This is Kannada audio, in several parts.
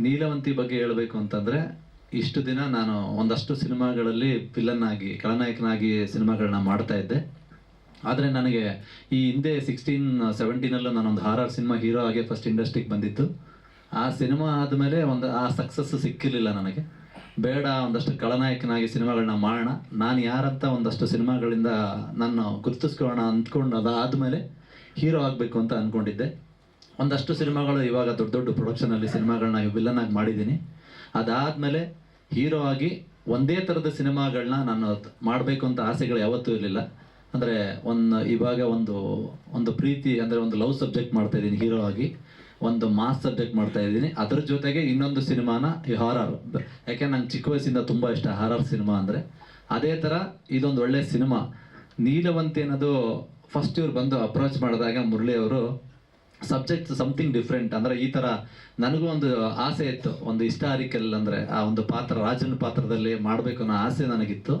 ನೀಲವಂತಿ ಬಗ್ಗೆ ಹೇಳಬೇಕು ಅಂತಂದ್ರೆ, ಇಷ್ಟು ದಿನ ನಾನು ಒಂದಷ್ಟು ಸಿನಿಮಾಗಳಲ್ಲಿ ವಿಲನ್ ಆಗಿ, ಖಳನಾಯಕನಾಗಿ ಸಿನಿಮಾಗಳನ್ನ ಮಾಡ್ತಾ ಇದ್ದೆ. ಆದರೆ ನನಗೆ ಈ ಹಿಂದೆ ಸಿಕ್ಸ್ಟೀನ್ ಸೆವೆಂಟೀನಲ್ಲೂ ನಾನೊಂದು ಹಾರರ್ ಸಿನಿಮಾ ಹೀರೋ ಆಗಿ ಫಸ್ಟ್ ಇಂಡಸ್ಟ್ರಿಗೆ ಬಂದಿತ್ತು. ಆ ಸಿನಿಮಾ ಆದಮೇಲೆ ಒಂದು, ಆ ಸಕ್ಸಸ್ ಸಿಕ್ಕಿರಲಿಲ್ಲ ನನಗೆ. ಬೇಡ, ಒಂದಷ್ಟು ಖಳನಾಯಕನಾಗಿ ಸಿನಿಮಾಗಳನ್ನ ಮಾಡೋಣ. ನಾನು ಯಾರಂತ ಒಂದಷ್ಟು ಸಿನಿಮಾಗಳಿಂದ ನಾನು ಗುರುತಿಸ್ಕೊಳ್ಳೋಣ ಅಂದ್ಕೊಂಡು ಅದಾದಮೇಲೆ ಹೀರೋ ಆಗಬೇಕು ಅಂತ ಅಂದ್ಕೊಂಡಿದ್ದೆ ಒಂದಷ್ಟು ಸಿನಿಮಾಗಳು ಇವಾಗ ದೊಡ್ಡ ದೊಡ್ಡ ಪ್ರೊಡಕ್ಷನಲ್ಲಿ ಸಿನಿಮಾಗಳನ್ನ ವಿಲನ್ ಆಗಿ ಮಾಡಿದ್ದೀನಿ. ಅದಾದಮೇಲೆ ಹೀರೋ ಆಗಿ ಒಂದೇ ಥರದ ಸಿನಿಮಾಗಳನ್ನ ನಾನು ಮಾಡಬೇಕು ಅಂತ ಆಸೆಗಳು ಯಾವತ್ತೂ ಇರಲಿಲ್ಲ. ಅಂದರೆ ಒಂದು ಇವಾಗ ಒಂದು ಒಂದು ಪ್ರೀತಿ ಅಂದರೆ ಒಂದು ಲವ್ ಸಬ್ಜೆಕ್ಟ್ ಮಾಡ್ತಾ ಇದ್ದೀನಿ ಹೀರೋ ಆಗಿ. ಒಂದು ಮಾಸ್ ಸಬ್ಜೆಕ್ಟ್ ಮಾಡ್ತಾ ಇದ್ದೀನಿ. ಅದ್ರ ಜೊತೆಗೆ ಇನ್ನೊಂದು ಸಿನಿಮಾನ ಈ ಹಾರರ್ ಯಾಕೆ ನಂಗೆ ಚಿಕ್ಕ ವಯಸ್ಸಿಂದ ತುಂಬ ಇಷ್ಟ ಹಾರರ್ ಸಿನಿಮಾ ಅಂದರೆ. ಅದೇ ಥರ ಇದೊಂದು ಒಳ್ಳೆ ಸಿನಿಮಾ. ನೀಲವಂತಿ ಅನ್ನೋದು ಫಸ್ಟ್ ಇವ್ರು ಬಂದು ಅಪ್ರೋಚ್ ಮಾಡಿದಾಗ ಮುರಳಿ ಅವರು ಸಬ್ಜೆಕ್ಟ್ ಸಮಥಿಂಗ್ ಡಿಫ್ರೆಂಟ್ ಅಂದರೆ ಈ ಥರ ನನಗೂ ಒಂದು ಆಸೆ ಇತ್ತು. ಒಂದು ಹಿಸ್ಟಾರಿಕಲ್ ಅಂದರೆ ಆ ಒಂದು ಪಾತ್ರ, ರಾಜನ ಪಾತ್ರದಲ್ಲಿ ಮಾಡಬೇಕು ಅನ್ನೋ ಆಸೆ ನನಗಿತ್ತು.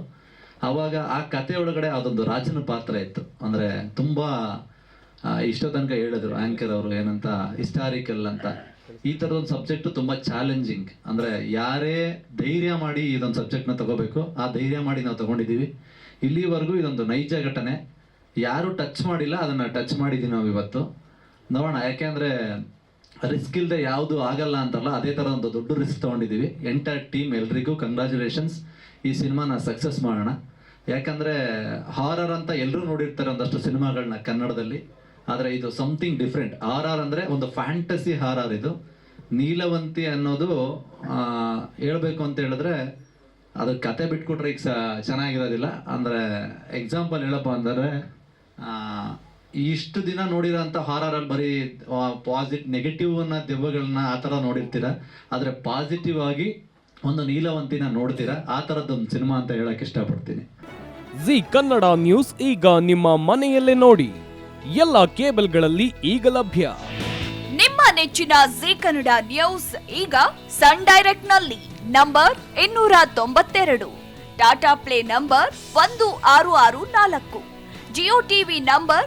ಆವಾಗ ಆ ಕಥೆಯೊಳಗಡೆ ಅದೊಂದು ರಾಜನ ಪಾತ್ರ ಇತ್ತು. ಅಂದರೆ ತುಂಬ ಇಷ್ಟೋ ತನಕ ಹೇಳಿದ್ರು ಆಂಕರ್ ಅವರು ಏನಂತ ಹಿಸ್ಟಾರಿಕಲ್ ಅಂತ. ಈ ಥರದೊಂದು ಸಬ್ಜೆಕ್ಟು ತುಂಬಾ ಚಾಲೆಂಜಿಂಗ್ ಅಂದರೆ ಯಾರೇ ಧೈರ್ಯ ಮಾಡಿ ಇದೊಂದು ಸಬ್ಜೆಕ್ಟ್ನ ತಗೋಬೇಕು, ಆ ಧೈರ್ಯ ಮಾಡಿ ನಾವು ತಗೊಂಡಿದ್ದೀವಿ. ಇಲ್ಲಿವರೆಗೂ ಇದೊಂದು ನೈಜ ಘಟನೆ. ಯಾರು ಟಚ್ ಮಾಡಿಲ್ಲ, ಅದನ್ನು ಟಚ್ ಮಾಡಿದ್ದೀವಿ ನಾವು ಇವತ್ತು ನೋಡೋಣ, ಯಾಕೆಂದ್ರೆ ರಿಸ್ಕ್ ಇಲ್ಲದೆ ಯಾವುದು ಆಗಲ್ಲ ಅಂತಲ್ಲ, ಅದೇ ಥರ ಒಂದು ದೊಡ್ಡ ರಿಸ್ಕ್ ತಗೊಂಡಿದ್ದೀವಿ. ಎಂಟರ್ ಟೀಮ್ ಎಲ್ರಿಗೂ ಕಂಗ್ರ್ಯಾಚುಲೇಷನ್ಸ್ ಈ ಸಿನಿಮಾನ ಸಕ್ಸಸ್ ಮಾಡೋಣ. ಯಾಕಂದ್ರೆ ಹಾರರ್ ಅಂತ ಎಲ್ಲರೂ ನೋಡಿರ್ತಾರೆ ಒಂದಷ್ಟು ಸಿನಿಮಾಗಳನ್ನ ಕನ್ನಡದಲ್ಲಿ. ಆದರೆ ಇದು ಸಮಥಿಂಗ್ ಡಿಫ್ರೆಂಟ್ ಆರ್ ಆರ್ ಅಂದರೆ ಒಂದು ಫ್ಯಾಂಟಸಿ ಹಾರರ್ ಇದು. ನೀಲವಂತಿ ಅನ್ನೋದು ಹೇಳ್ಬೇಕು ಅಂತ ಹೇಳಿದ್ರೆ ಅದು ಕತೆ ಬಿಟ್ಕೊಟ್ರೆ ಈಗ ಸ, ಚೆನ್ನಾಗಿರೋದಿಲ್ಲ. ಅಂದರೆ ಎಕ್ಸಾಂಪಲ್ ಹೇಳಪ್ಪ ಅಂದರೆ ಇಷ್ಟು ದಿನ ನೋಡಿರೋಂಥ ಹಾರರಲ್ಲಿ ಬರೀ ಪಾಸಿಟ್ ನೆಗೆಟಿವ್ ಅನ್ನ ದೆವ್ವಗಳನ್ನ ಆ ಥರ ನೋಡಿರ್ತೀರ. ಆದರೆ ಪಾಸಿಟಿವ್ ಆಗಿ ಒಂದು ನೀಲವಂತಿನ ನೋಡ್ತೀರಾ. ಆ ಥರದ್ದೊಂದು ಸಿನಿಮಾ ಅಂತ ಹೇಳಕ್ ಇಷ್ಟಪಡ್ತೀನಿ. ಜಿ ಕನ್ನಡ ನ್ಯೂಸ್ ಈಗ ನಿಮ್ಮ ಮನೆಯಲ್ಲೇ ನೋಡಿ. ಎಲ್ಲ ಕೇಬಲ್ಗಳಲ್ಲಿ ಈಗ ಲಭ್ಯ. ನಿಮ್ಮ ನೆಚ್ಚಿನ ಜಿ ಕನ್ನಡ ನ್ಯೂಸ್ ಈಗ ಸನ್ ಡೈರೆಕ್ಟ್ನಲ್ಲಿ. ನಂಬರ್ ಇನ್ನೂರ ತೊಂಬತ್ತೆರಡು. ಟಾಟಾ ಪ್ಲೇ ನಂಬರ್ ಒಂದು ಆರು ಆರು ನಾಲ್ಕು. Jio TV number